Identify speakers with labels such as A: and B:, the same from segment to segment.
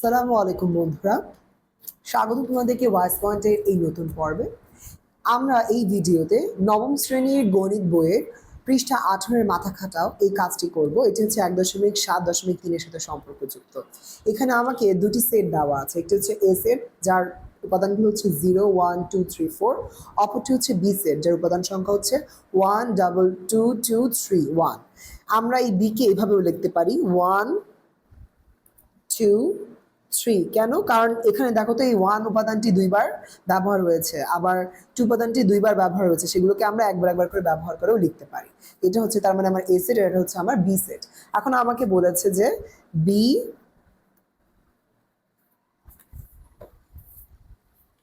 A: সালামু আলাইকুম বন্ধুরা। স্বাগত তোমাদেরকে ওয়াইস পয়েন্টের এই নতুন পর্বে। আমরা এই ভিডিওতে নবম শ্রেণির গণিত বইয়ের পৃষ্ঠা আঠারোর মাথা খাটাও এই কাজটি করব। এটি হচ্ছে এক দশমিক সাত দশমিক তিনের সাথে সম্পর্কযুক্ত। এখানে আমাকে দুটি সেট দেওয়া আছে। একটি হচ্ছে এ সেট, যার উপাদানগুলো হচ্ছে zero, one, two, three, four. অপরটি হচ্ছে বি সেট, যার উপাদান সংখ্যা হচ্ছে one, double, two two, three, one. আমরা এই বিকে এভাবেও লিখতে পারি। ওয়ান, টু থ্রি কেন? কারণ এখানে দেখো তো এই ওয়ান উপাদানটি দুইবার ব্যবহার হয়েছে আবার টু উপাদানটি দুইবার ব্যবহার হয়েছে সেগুলোকে আমরা একবার একবার করে ব্যবহার করেও লিখতে পারি। এটা হচ্ছে তার মানে আমার এ সেট এটা হচ্ছে আমার বি সেট এখন আমাকে বলেছে যে বি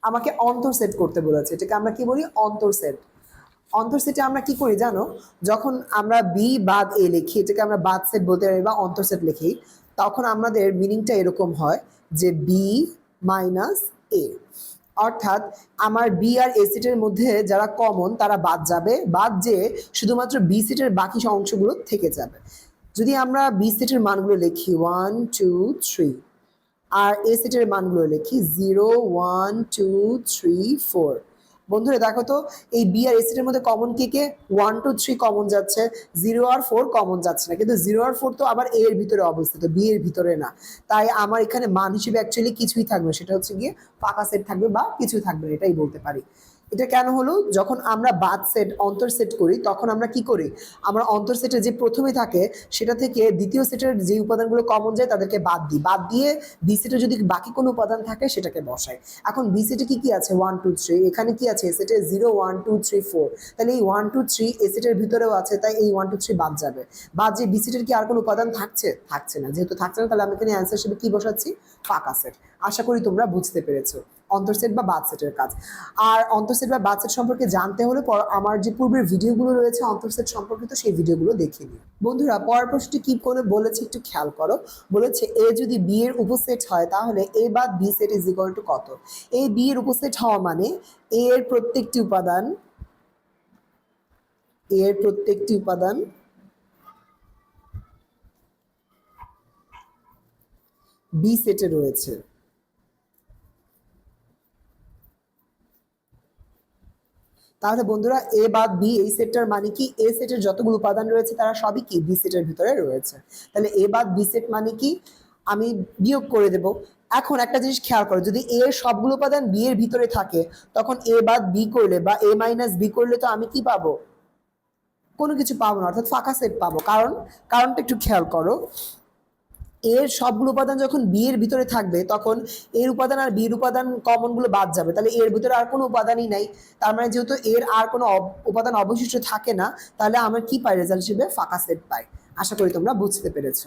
A: আমাকে অন্তর সেট করতে বলেছে। এটাকে আমরা কি বলি? অন্তর সেট অন্তর সেটে আমরা কি করি জানো? যখন আমরা বি বাদ এ লিখি, এটাকে আমরা বাদ সেট বলতে পারি বা অন্তর সেট লিখি, তখন আমাদের মিনিংটা এরকম হয়। যে বি মাইনাস এ অর্থাৎ আমার বি আর এ সিটের মধ্যে যারা কমন তারা বাদ যাবে। বাদ যে শুধুমাত্র বি সিটের বাকি অংশগুলো থেকে যাবে। যদি আমরা বি সিটের মানগুলো লিখি ওয়ান টু থ্রি আর এ সিটের মানগুলো লিখি zero one two three four বন্ধুরা, দেখো তো, এই বি আর এর মধ্যে কমন কে কে? ওয়ান টু থ্রি কমন যাচ্ছে। জিরো আর ফোর কমন যাচ্ছে না। কিন্তু জিরো আর ফোর তো আবার এর ভিতরে অবস্থিত বি এর ভিতরে না। তাই আমার এখানে মান হিসেবে অ্যাকচুয়ালি কিছুই থাকবে সেটা হচ্ছে গিয়ে ফাঁকা সেট থাকবে বা কিছুই থাকবে এটাই বলতে পারি। এটা কেন হলো? যখন আমরা বাদ সেট অন্তর সেট করি, তখন আমরা কি করি? আমরা অন্তর সেটে যে প্রথমে থাকে, সেটা থেকে দ্বিতীয় সেটের যে উপাদানগুলো কমন যায়, তাদেরকে বাদ দিই। বাদ দিয়ে বি সেটে যদি বাকি কোনো উপাদান থাকে, সেটাকে বসাই। এখন বি সেটে কি কি আছে? ওয়ান টু থ্রি এখানে কি আছে? এ সেটে zero one two three four তাহলে এই ওয়ান টু থ্রি এ সেটের ভিতরেও আছে, তাই এই ওয়ান টু থ্রি বাদ যাবে। বাদ যে বি সেটের কি আর কোনো উপাদান থাকছে? থাকছে না। যেহেতু থাকছে না, তাহলে আমি এখানে অ্যান্সার হিসেবে কি বসাচ্ছি? ফাঁকা সেট আশা করি তোমরা বুঝতে পেরেছ। অন্তর্সেট বা বাদ সেটের কাজ। আর অন্তর্সেট বা বাদ সেট সম্পর্কে জানতে হলে আমার যে পূর্বের ভিডিওগুলো রয়েছে অন্তর্সেট সম্পর্কিত সেই ভিডিওগুলো দেখে নিও। বন্ধুরা, পরের প্রশ্নটি কি করে বলেছে একটু খেয়াল করো। বলেছে, এ যদি বি এর উপসেট হয়, তাহলে এ বাদ B set is equal to কত? এই বি এর উপসেট হওয়া মানে এ এর প্রত্যেকটি উপাদান এ এর প্রত্যেকটি উপাদান বি সেটে রয়েছে। তাহলে বন্ধুরা এ বাদ বি এই সেটটার মানে কি? এ সেটের যতগুলো উপাদান রয়েছে, তারা সবই কি? বি সেটের ভিতরে রয়েছে। তাহলে এ বাদ বি সেট মানে কি? আমি বিয়োগ করে দেব। এখন একটা জিনিস খেয়াল করো, যদি এ এর সবগুলো উপাদান বি এর ভিতরে থাকে, তখন এ বাদ বি করলে বা এ মাইনাস বি করলে তো আমি কি পাবো? কোনো কিছু পাবো না, অর্থাৎ ফাঁকা সেট পাবো। কারণ, কারণটা একটু খেয়াল করো। এর সবগুলো উপাদান যখন বি এর ভিতরে থাকবে, তখন এর উপাদান আর বির উপাদান কমনগুলো বাদ যাবে। তাহলে এর ভিতরে আর কোনো উপাদানই নাই। তার মানে যেহেতু এর আর কোনো উপাদান অবশিষ্ট থাকে না, তাহলে আমার কি পাই? রেজাল্ট হিসেবে ফাঁকা সেট পাই। আশা করি তোমরা বুঝতে পেরেছ।